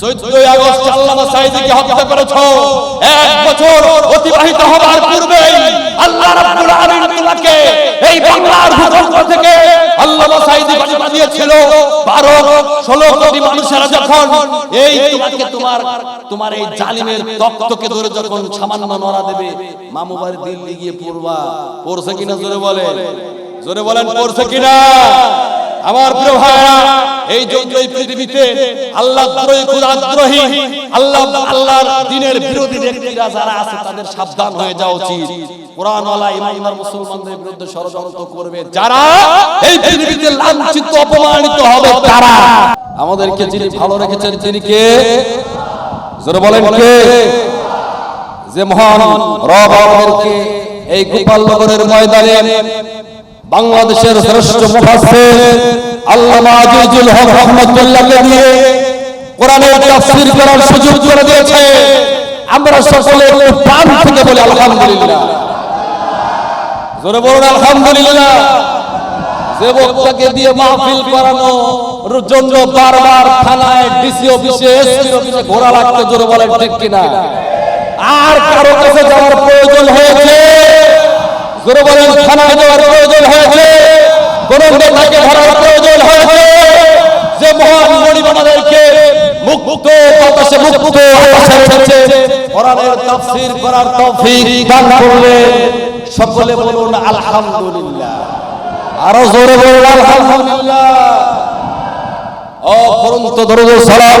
চোদ্দই আগস্ট আল্লামা সাইদিকে হত্যা করেছ। এক বছর অতিবাহিত হবার পূর্বেই আল্লাহ রাব্বুল আলামিন তোমাকে এই বাংলার ভূখণ্ড থেকে আল্লামা সাইদি বাড়ি দিয়েছিল 12 16 কোটি মানুষেরা যখন এই তোমাকে তোমার তোমার এই জালিমের তক্তকে ধরে যখন সামান্য নড়া দেবে মামুবার দিল্লি গিয়ে পড়বা। পড়ছে কিনা জোরে বলেন? জোরে বলেন, পড়ছে কিনা? আমার প্রিয় ভাইরা এই জন্য এই পৃথিবীতে আল্লাহ কুলাদ্রোহী আল্লাহ আল্লাহর দিনের বিরোধী ব্যক্তিরা যারা আছে তাদের সাবধান হয়ে যাওয়া উচিত। কোরআন ওয়ালা ইমানদার, মুসলমানদের বিরুদ্ধে ষড়যন্ত্র করবে যারা, এই পৃথিবীতে লাঞ্ছিত, অপমানিত হবে তারা। আমাদেরকে যিনি ভালো রেখেছেন, তিনি কে? জোরে বলেন কে? যে মহান রব আমাদেরকে এই গোপালনগরের ময়দানে বাংলাদেশের শ্রেষ্ঠ মুফাসসির আল্লামা আজিজুল হক রহমাতুল্লাহকে দিয়ে কোরআনের তাফসীর করার সুযোগ করে দিয়েছে। আমরা সকলে একটু প্রাণ থেকে বলি আলহামদুলিল্লাহ। জোরে বলুন আলহামদুলিল্লাহ। যে বক্তাকে দিয়ে মাহফিল করানোর জন্য বারবার থানায় ডিসি অফিসে, এসপি অফিসে ঘোরা লাগতে জোরে বলেন ঠিক কিনা? আর কারও কাছে যাওয়ার প্রয়োজন হয়েছে? জোরে বলেন থানায় প্রয়োজন হয়েছে। কোন নেতাকে ধরার প্রয়োজন হয়েছে। যে মহান গরিব মুক্ত, বাতাসে মুক্ত আকাশে ছেড়েছে কোরআনের তাফসীর করার তৌফিক দান করলেন সকলে বলুন, আলহামদুলিল্লাহ। আরও জোরে বলুন, আলহামদুলিল্লাহ। অপরন্ত দরুদ সালাম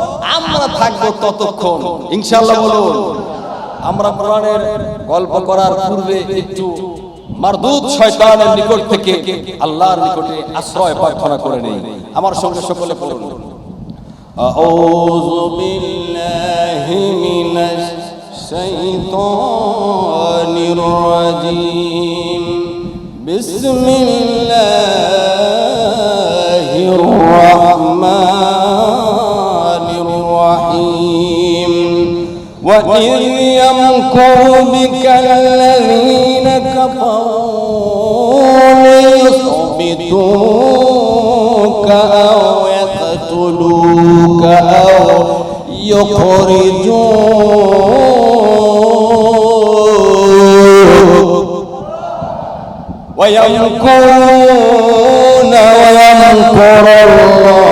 আমরা থাকবো ততক্ষণ ইনশাআল্লাহ বলুন আমরা কোরআনের গল্প করার পূর্বে একটু মারদুদ শয়তানের নিকট থেকে আল্লাহর নিকটে আশ্রয় প্রার্থনা করে নেই আমার সঙ্গে সকলে বলুন أعوذ بالله من الشيطان الرجيم بسم الله الرحمن وإذ يمكر بك الذين كفروا ليثبتوك أو يقتلوك أو يخرجوك ويمكرون ويمكر الله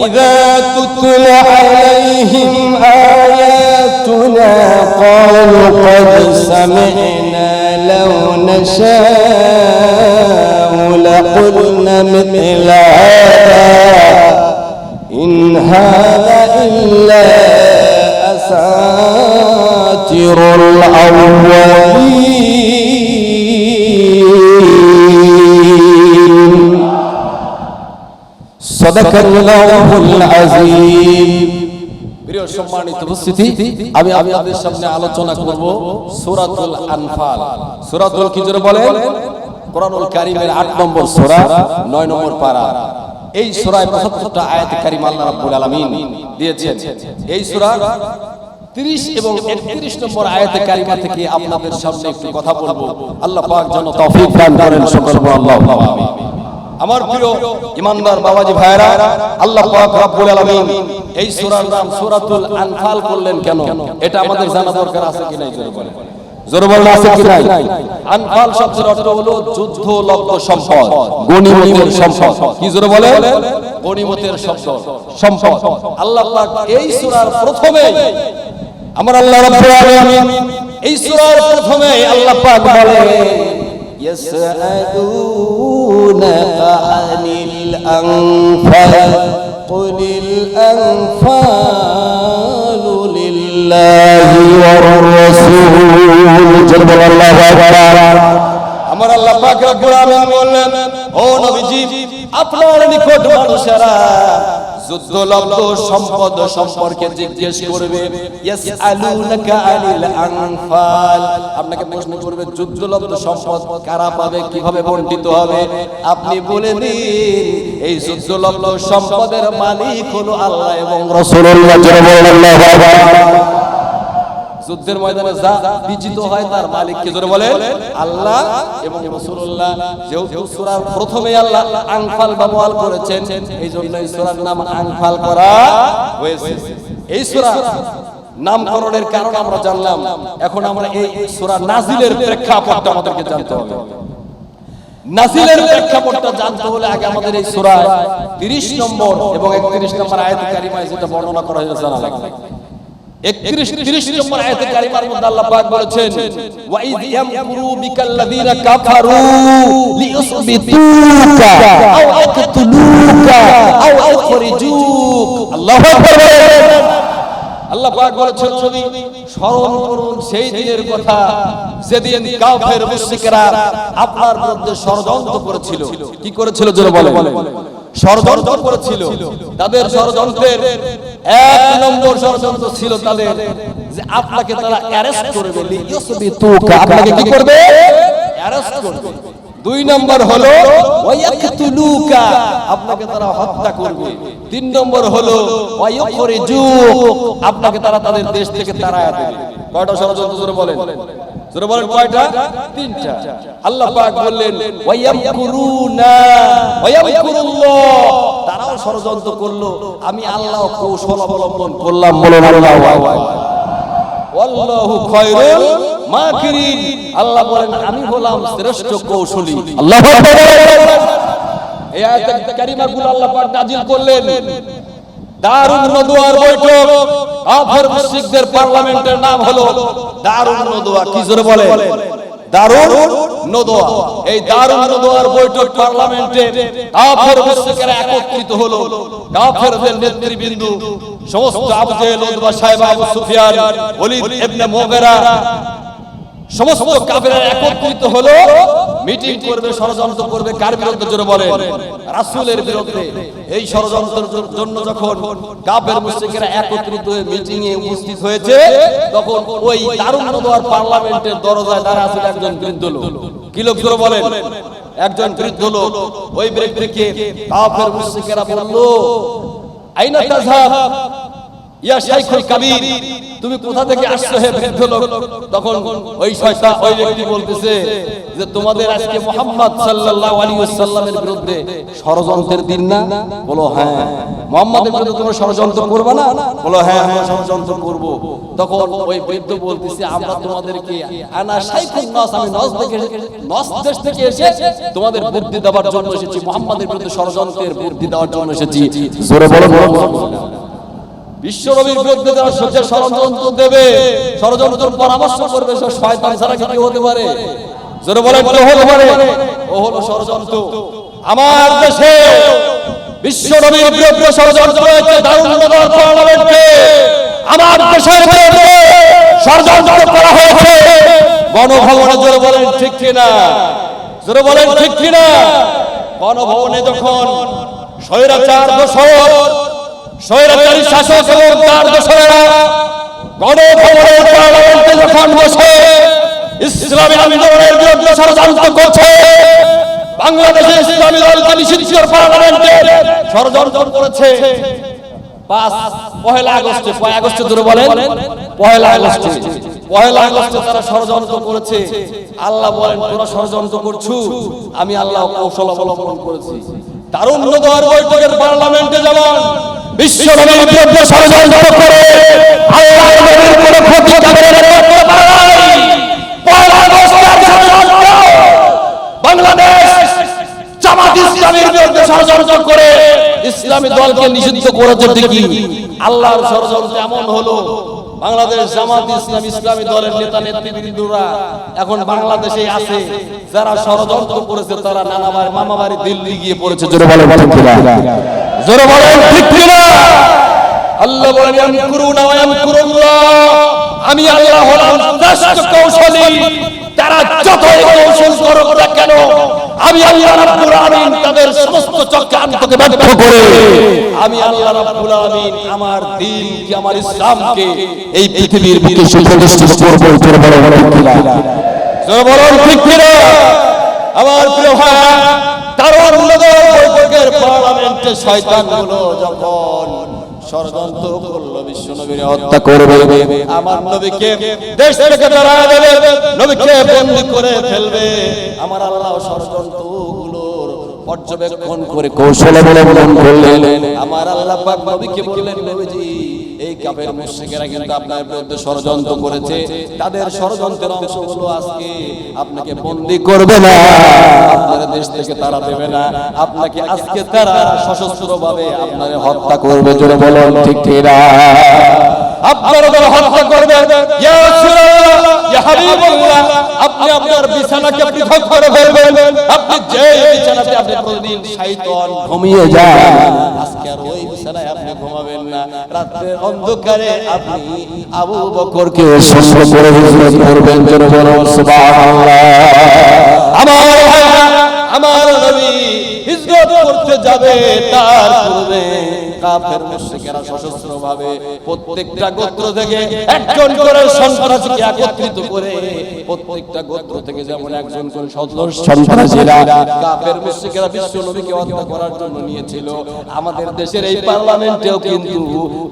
وإذا تتلى عليهم آياتنا قالوا قد سمعنا لو نشاء لقلنا مثل هذا إن هذا إلا أساطير الأولين. প্রিয় সম্মানিত উপস্থিতি, আমি আপনাদের সামনে আলোচনা করব সূরাতুল আনফাল। সূরাতুল বলেন? কোরআনুল কারীমের 8 নম্বর সূরা 9 নম্বর এই সূরায় 75টা আয়াত কারীম এই সূরা 30 এবং 31 নম্বর আয়াতে কারিমা আপনাদের সামনে একটু কথা বলব। আল্লাহ পাক যেন তৌফিক দান আমার প্রিয় ইমানদার বাবাজি ভাইরা আল্লাহ পাক রব্বুল আলামিন এই সূরার নাম সূরাতুল আনফাল করলেন কেন? এটা আমাদের জানা দরকার আছে কি নাই জোরে বলেন। জোরে বলেন আছে কি নাই? আনফাল শব্দের অর্থ হলো যুদ্ধ লব্ধ সম্পদ গনিমতের সম্পদ। কি জোরে বলেন? গনিমতের শব্দ। সম্পদ। আল্লাহ পাক এই সূরার প্রথমে আমার আল্লাহ রাব্বুল আলামিন এই সূরার প্রথমে আল্লাহ পাক বলে يسألونك عن الأنفال قل الأنفال لله والرسول الرسول جل الله أكبر আমার আল্লাহ পাক রব্বুল আলামিন বললেন ও নবীজি আপনার নিকট মানুষেরা যুদ্ধলব্ধ সম্পদ সম্পর্কে জিজ্ঞেস করবে আপনাকে প্রশ্ন করবে, যুদ্ধলব্ধ সম্পদ কারা পাবে? কীভাবে বন্টিত হবে? আপনি বলে দিন, এই যুদ্ধলব্ধ সম্পদের মালিক হলো আল্লাহ এবং ওয়াসাল্লাম যুদ্ধের ময়দানে যা বিজিত হয় তার মালিক কে জোরে বলে আল্লাহ এবং রাসূলুল্লাহ। যেহেতু সূরার প্রথমে আল্লাহ আনফাল ব্যবহার করেছেন এই জন্য এই সূরার নাম আনফাল করা হয়েছে। এই সূরা নামকরণের কারণ আমরা জানলাম। এখন আমরা এই সূরা নাজিলের প্রেক্ষাপটটা আমাদেরকে জানতে হবে। নাজিলের প্রেক্ষাপটটা জানতে হলে আগে আমাদের এই সূরা 30 নম্বর এবং 31 নম্বর আয়াত কারিমায় যেটা বর্ণনা করা হয়েছে, জানা লাগবে। 31 30 নম্বর আয়াতে কারিমার মধ্যে আল্লাহ পাক বলেছেন ওয়া ইয ইয়ামকুরু বিকাল্লাযীনা কাফারু লিইউসবিতুকা আও ইয়াকতুলুকা আও ইখরিজুক আল্লাহু আকবার আল্লাহ পাক বলেছেন যদি স্মরণ করুন সেই দিনের কথা যেদিন কাফের মুশরিকরা আপনার বিরুদ্ধে ষড়যন্ত্র করেছিল। কি করেছিল জোরে বলে ষড়যন্ত্র করেছিল। তাদের ষড়যন্ত্রের এক নম্বর ষড়যন্ত্র ছিল তাদের যে আপনাকে তারা অ্যারেস্ট করবে লিইউসবিতুকা আপনাকে কি করবে? অ্যারেস্ট করবে দুই নম্বর হলো আপনাকে তারা হত্যা করবে। তিন নম্বর হলো আপনাকে তারা তাদের দেশ থেকে দেবে। কয়টা জোরে বলেন। আল্লাহ বললেন ষড়যন্ত্র করল, আমি আল্লাহ কৌশল অবলম্বন করলাম মাকিরিন আল্লাহ বলেন আমি হলাম শ্রেষ্ঠ কৌশলী। আল্লাহু এই আয়াত কারিমাগুলো আল্লাহ পাক নাজিল করলেন। দারুণ নদুয়ার বৈঠক। কাফের মুশরিকদের পার্লামেন্টের নাম হলো দারুণ নদুয়া কি জোরে বলে দারুণ নদুয়া এই দারুণ নদুয়ার বৈঠক পার্লামেন্টে কাফের মুশরিকরা একত্রিত হলো। কাফেরদের নেতৃবৃন্দ সমস্ত আবু জেহেল উতবা সাহেব আবু সুফিয়ান ওলীদ ইবনে মুগিরা সমস্ত কাফেররা একত্রিত হলো মিটিং করবে ষড়যন্ত্র করবে কার বিরুদ্ধে জোরে বলে রাসূলের বিরুদ্ধে। এই ষড়যন্ত্রের জন্য যখন কাফের মুশরিকরা একত্রিত হয়ে মিটিং এ উপস্থিত হয়েছে তখন ওই দারুণ নদওয়ার পার্লামেন্টের দরজায় দাঁড়া আছে একজন বৃদ্ধ লোক। কি লোক জোরে বলেন? একজন বৃদ্ধ লোক। ওই ব্যক্তিকে কাফের মুশরিকরা বলল আইনা তাযহাব তুমি কোথা থেকে আসছো হে বৃদ্ধ লোক তখন ওই শয়তান ওই ব্যক্তি বলতেছে যে, তোমাদের আজকে মুহাম্মদ সাল্লাল্লাহু আলাইহি ওয়াসাল্লামের বিরুদ্ধে ষড়যন্ত্রের দিন না? বলো হ্যাঁ। মুহাম্মাদের বিরুদ্ধে তোমরা ষড়যন্ত্র করবে না? বলো হ্যাঁ আমরা ষড়যন্ত্র করব। তখন ওই বৃদ্ধ বলতেছে, আমরা তোমাদেরকে আনা নাস, আমি নস নস দেশ থেকে এসে তোমাদের বুদ্ধি দেওয়ার জন্য এসেছি। মুহাম্মাদের বিরুদ্ধে ষড়যন্ত্রের বুদ্ধি দেওয়ার জন্য এসেছি। জোরে বলো। বিশ্বনবীর বিরুদ্ধে যারা সহ্যে ষড়যন্ত্র দেবে ষড়যন্ত্র পরামর্শ করবে, সে শয়তান ছাড়া হতে পারে। বলেন, কেউ হতে আমার দেশে বিশ্বনবীর বিরুদ্ধে ষড়যন্ত্র হয়েছে, দারুণ নগর পার্লামেন্টে আমার দেশের বিরুদ্ধে ষড়যন্ত্র করা হয়েছে। গণভবনে জোরে বলেন, ঠিক কিনা? জোরে বলেন, ঠিক কিনা? গণভবনে যখন স্বৈরাচার দোষর স্বৈরাচারী শাসক এবং তার যখন বসে, ইসলামী আন্দোলনের বিরুদ্ধে ষড়যন্ত্র করছে, বাংলাদেশে ইসলামী দলকে নিষিদ্ধ পার্লামেন্টে ষড়যন্ত্র করেছে। পাঁচ, পহেলা আগস্টে পয়লা আগস্টে ধরে বলেন, পহেলা আগস্টে আগস্টে তারা ষড়যন্ত্র করেছে। আল্লাহ বলেন, তোরা ষড়যন্ত্র করছু? আমি আল্লাহ কৌশল অবলম্বন করেছি। দারুণ নগর বৈঠকের পার্লামেন্টে যেমন বাংলাদেশ বিরুদ্ধে করে ইসলামী দলকে নিষিদ্ধ করেছে ঠিকই। আল্লাহর ষড়যন্ত্র এমন হলো, বাংলাদেশ জামাত ইসলাম ইসলামী দলের নেতা নেতৃবৃন্দরা এখন বাংলাদেশে আছে। যারা ষড়যন্ত্র করেছে, তারা নানা মামা দিল্লি গিয়ে পড়েছে। জোরে বলেন ঠিক কিনা? আল্লাহ বলেন ইয়ামকুরুনা ওয়া ইয়ামকুরুল্লাহ। আমি আল্লাহ হলাম শ্রেষ্ঠ কৌশলী। তারা যতই কৌশল করুক না কেন আমি আল্লাহ রাব্বুল আলামিন তাদের সমস্ত চক্রান্তকে ব্যর্থ করে আমি আল্লাহ রাব্বুল আলামিন আমার দ্বীনকে আমার ইসলামকে এই পৃথিবীর বুকে সুপ্রতিষ্ঠিত করব জোরে বলো ঠিক কিনা? জোরে বলুন ঠিক কিনা? আমার প্রিয় ভাই তারুণ নগর বৈঠকের পার্লামেন্টে শয়তানগুলো যখন ষড়যন্ত্র করল বিশ্ব নবীর হত্যা করবে। আমার নবীকে দেশ থেকে তাড়ায় দেবে নবীকে বন্দী করে ফেলবে। আমার আল্লাহ ষড়যন্ত্রগুলোর পর্যবেক্ষণ করে কৌশলে অবলম্বন করলেন। আমার আল্লাহ পাক নবীকে বললেন নবীজি এই কাফের মুশরিকেরা কিন্তু আপনার বিরুদ্ধে ষড়যন্ত্র করেছে। তাদের ষড়যন্ত্রের অংশ হলো আজকে আপনাকে বন্দী করবে না। আপনার দেশ থেকে তারা দেবে না। আপনাকে আজকে তারা সশস্ত্রভাবে আপনারে আপনার হত্যা করবে। জোরে বলুন ঠিক কিনা আপনার উপর হত্যা করবে আপনি আপনার বিছানাকে পৃথক করে ফেলবেন। আপনি যে বিছানাতে আপনি প্রতিদিন শয়তান ঘুমিয়ে যান, আজকে আর ওই বিছানায় আপনি ঘুমাবেন না। রাতের অন্ধকারে আপনি আবু বকরকে সুস্থ করে হিজরত করবেন বলো সুবহানাল্লাহ। আমার আমার নবী হিজরত করতে যাবে তার পূর্বে কাফের মুশরিকেরা সশস্ত্র ভাবে প্রত্যেকটা গোত্র থেকে একজন করে সন্ত্রাসীকে একত্রিত করে প্রত্যেকটা গোত্র থেকে যেমন একজন করে সদস্য সন্ত্রাসীরা কাফের মুশরিকেরা বিশ্ব নবীকে হত্যা করার জন্য নিয়েছিল। আমাদের দেশের এই পার্লামেন্টেও কিন্তু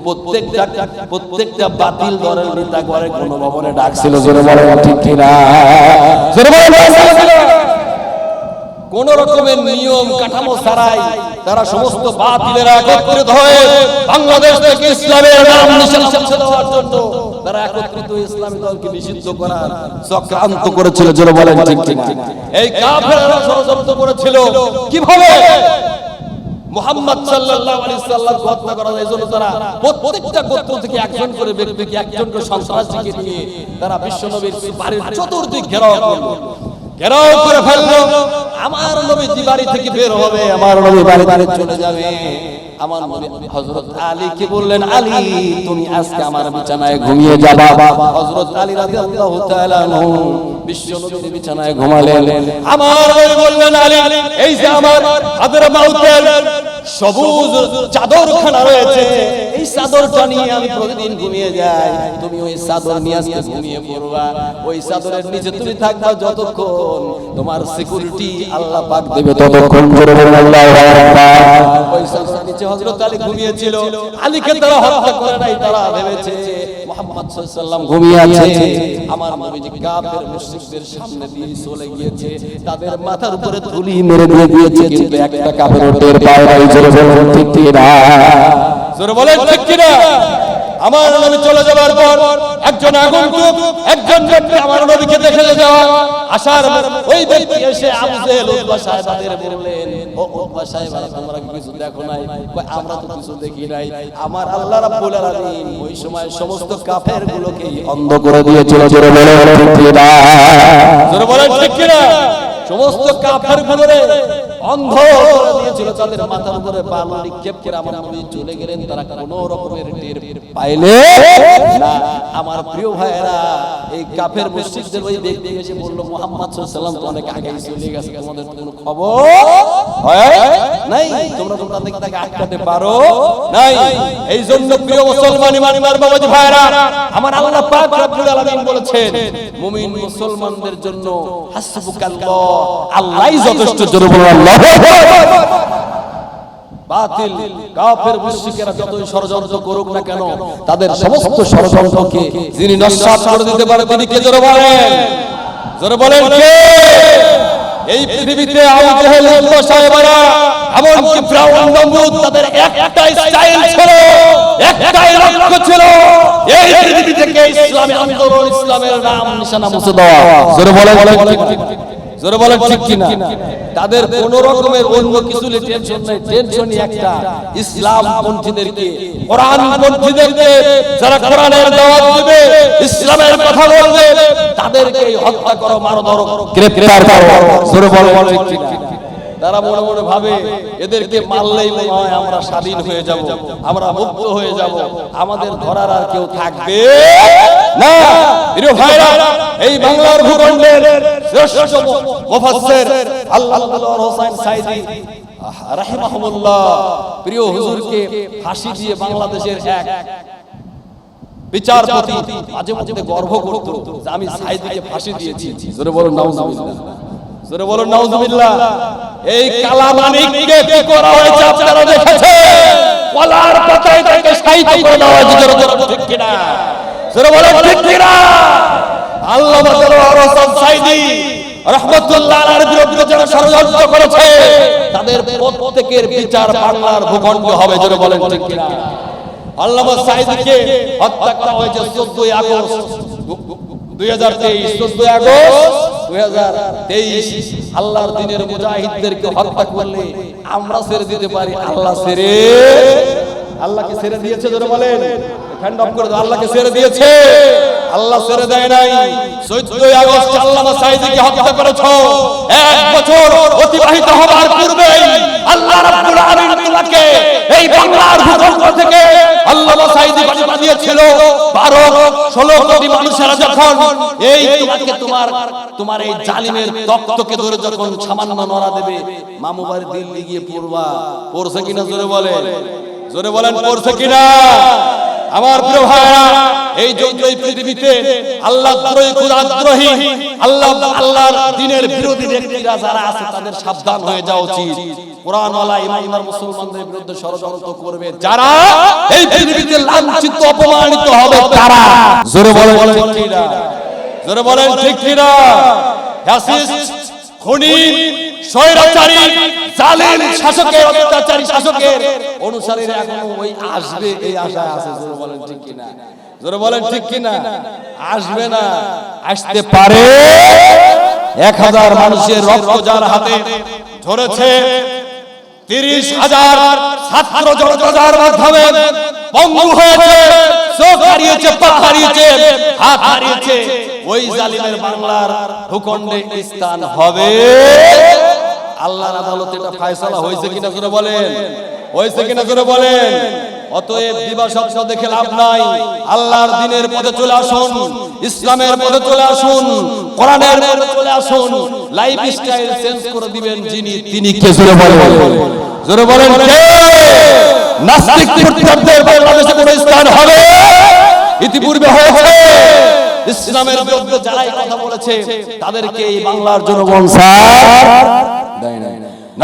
প্রত্যেকটা প্রত্যেকটা বাতিল দলের নেতা করে কোন ভবনে ডাকছিল জোরে বলো ঠিক কিনা? জোরে বলো ডাকছিল। কোন রকমের নিয়ম, কাঠামো ছাড়াই তারা সমস্ত বাতিলেরা একত্রিত হয়ে বাংলাদেশ থেকে ইসলামের নাম তারা একত্রিত ইসলামী দলকে নিষিদ্ধ করার চক্রান্ত করেছিল বলেন ঠিক ঠিক এই ষড়যন্ত্র করেছিল। কীভাবে? মোহাম্মদ সাল্লাল্লাহু আলাইহি হত্যা করা যায় জন্য তারা প্রত্যেকটা গোত্র থেকে একজন করে ব্যক্তিকে একজন করে সন্ত্রাসীকে নিয়ে তারা বাড়ির চতুর্দিক ঘেরাও করল। ঘেরাও করে ফেলল। আমার যে বাড়ি থেকে বের হবে, আমার নবী বাড়ি বাড়ি চলে যাবে। আমার নবী হযরত আলী কি বললেন, আলী, তুমি আজকে আমার বিছানায় ঘুমিয়ে যাবা। হযরত আলী রাদিয়াল্লাহু তাআলা বিশ্ব বিছানায় ঘুমালেন। আমার নবী বললেন, আলী, এই যে আমার সবুজ চাদরখানা রয়েছে এই চাদরটা নিয়ে আমি প্রতিদিন ঘুমিয়ে যাই। তুমি ওই চাদর নিয়ে আজকে ঘুমিয়ে পড়বা। ওই চাদরের নিচে তুমি থাকবা যতক্ষণ তোমার সিকিউরিটি আল্লাহ পাক দেবে ততক্ষণ। বলুন আল্লাহু আকবার ওই নিচে হযরত আলী ঘুমিয়েছিল। তারা হত্যা করে নাই, তারা ভেবেছে সাল্লাল্লাহু ঘুমিয়ে আছে। আমার কাফের মুশরিকদের সামনে দিয়ে চলে গিয়েছে। তাদের মাথার উপরে ধুলি মেরে দিয়ে দিয়েছে কিন্তু একটা কাফের জোরে ঠিক কিনা? জোরে বলেন ঠিক কিনা? আমার নবী চলে যাওয়ার পর একজন আগন্তুক একজন ব্যক্তি আমার নবীকে দেখে যাওয়া। আসার ওই ব্যক্তি এসে আবু জেহেল উতবা সাহেবাদের বললেন ও উতবা সাহেবারা তোমরা কিছু দেখো নাই? কয় আমরা তো কিছু দেখি নাই। আমার আল্লাহ রাব্বুল আলামিন ওই সময় সমস্ত কাফের গুলোকে অন্ধ করে দিয়েছিল জোরে বলুন ঠিক কিনা? জোরে বলেন ঠিক কিনা? সমস্ত কাফের গুলোরে অন্ধ করে দিয়েছিল তাদের মাথার উপরে বালু নিক্ষেপ করে আমার নবী চলে গেলেন। তারা কোন রকমের টের পাইলে আমার প্রিয় ভাইয়েরা, এই কাফের মুশরিকদের ওই ব্যক্তি এসে বলল, মুহাম্মদ সাল্লাল্লাহু তো অনেক আগে চলে গেছে। তোমাদের কোনো খবর নাই? তোমরা তোমরা দেখতে তাকে আটকাতে পারো নাই। এই জন্য প্রিয় মুসলমান, ইমানদার বাবাজি ভাইরা আমার আল্লাহ পাক রব্বুল আলামিন বলেছেন, মুমিন মুসলমানদের জন্য হাসবুকাল্লাহ, আল্লাহই যথেষ্ট জোরে বলুন বাতিল কাফের মুশরিকেরা যতই ষড়যন্ত্র করুক না কেন তাদের সমস্ত ষড়যন্ত্রকে যিনি নস্যাৎ করে দিতে পারে তিনি কে জোরে বলেন? জোরে বলেন কে? এই পৃথিবীতে আবু জেহেল উতবা সাহেবরা এমনকি ফিরাউন নমরুদ তাদের একটাই স্টাইল ছিল একটাই লক্ষ্য ছিল এই পৃথিবী থেকে ইসলামী আন্দোলন ইসলামের নাম নিশানা মুছে দেওয়া। জোরে বলেন জোরে বলেন ঠিক কিনা? তাদের কোন রকমের অন্য কিছু টেনশন নাই। টেনশনই একটা ইসলাম পন্থীদেরকে কোরআন পন্থীদেরকে যারা কোরআনের দাওয়াত দিবে ইসলামের কথা বলবে তাদেরকে হত্যা করো মারো ধরো গ্রেফতার করো। জোরে বলুন ঠিক কিনা? তারা মনে মনে ভাবে, এদেরকে মারলেই মনে হয় আমরা স্বাধীন হয়ে যাব, আমরা মুক্ত হয়ে যাব, আমাদের ধরার আর কেউ থাকবে না। প্রিয় ভাইরা, এই বাংলার ভূখণ্ডের শ্রেষ্ঠ মুফাসসির আল্লাহ হোসেন সাইদি রাহিমাহুল্লাহ প্রিয় হুজুরকে ফাঁসি দিয়ে বাংলাদেশের এক বিচারপতি মাঝে মধ্যে গর্ব আমি সাইদিকে ফাঁসি দিয়েছি। জোরে নাউজুবিল্লাহ। জোরে বলুন নাউজুবিল্লাহ। এই কালামানিককে কি করা হয়েছে আপনারা দেখেছেন? কলার পাতায় তাকে সাইদ করে দেওয়া হয়েছে। জোরে বলুন ঠিক কিনা? জোরে বলুন ঠিক কিনা? আল্লাহ বাজার হোসেন সাইদি রহমতুল্লাহ আলার বিরুদ্ধে যারা ষড়যন্ত্র করেছে তাদের প্রত্যেকের বিচার বাংলার ভূখণ্ডে হবে। জোরে বলেন ঠিক কিনা? আল্লামা সাইদকে হত্যা করা হয়েছে 14 আগস্ট। 2023 14 আগস্ট 2023 আল্লাহর দিনের মুজাহিদদেরকে হত্যা করলে আমরা ছেড়ে দিতে পারি, আল্লাহ ছেড়ে দেয় নাই। 14 আগস্ট আল্লামা করেছ। এক বছর অতিবাহিত হবার পূর্বেই আল্লাহ রাব্বুল আলামিন থেকে দিয়েছিল 12 16 কোটি মানুষেরা যখন এই তোমাকে তোমার তোমার এই জালিমের তক্তকে ধরে যখন সামান্য নড়া দেবে, মামু বাড়ি দিল্লি গিয়ে পড়বা। পড়ছে কিনা? জোরে বলেন। জোরে বলেন, পড়ছে কিনা? আমার প্রিয় ভাইরা এই জন্য এই পৃথিবীতে আল্লাহ খুদাদ্রোহী আল্লাহ আল্লাহর দিনের বিরোধী ব্যক্তিরা যারা আছে তাদের সাবধান হয়ে যাওয়া উচিত। ইমানদার মুসলমানদের বিরুদ্ধে ষড়যন্ত্র করবে যারা, এই পৃথিবীতে লাঞ্ছিত, অপমানিত হবে তারা। জোরে বলেন ঠিক জোরে বলেন ঠিক স্বৈরাচারী জালিম শাসকের অত্যাচারী শাসকের অনুসারীরা এখনও ওই আসবে এই আশায় আছে জোরে বলেন ঠিক কিনা? জোরে বলেন ঠিক কিনা? আসবে না আসতে পারে। এক হাজার মানুষের রক্ত যার হাতে ধরেছে তিরিশ হাজার ছাত্র জনতার মাধ্যমে পঙ্গু হয়েছে চোখ হারিয়েছে পা হারিয়েছে হাত হারিয়েছে। ওই জালিমের বাংলার ভূখণ্ডে স্থান হবে। আল্লাহর আদালতে এটা ফয়সালা হয়েছে কিনা করে বলেন? হয়েছে কিনা করে বলেন? অতএব দিবা শব্দ দেখে লাভ নাই। আল্লাহর দিনের পথে চলে আসুন। ইসলামের পথে চলে আসুন। কোরআনের পথে চলে আসুন। লাইফ স্টাইল চেঞ্জ করে দিবেন যিনি তিনি কে? জোরে বলেন। জোরে বলেন। কে? নাস্তিক প্রতিবাদদের বাংলাদেশে কোনো স্থান হবে? ইতিপূর্বে হয়েছে। ইসলামের বিরুদ্ধে যারাই কথা বলেছে তাদেরকে এই বাংলার জনগণ সার দেয় না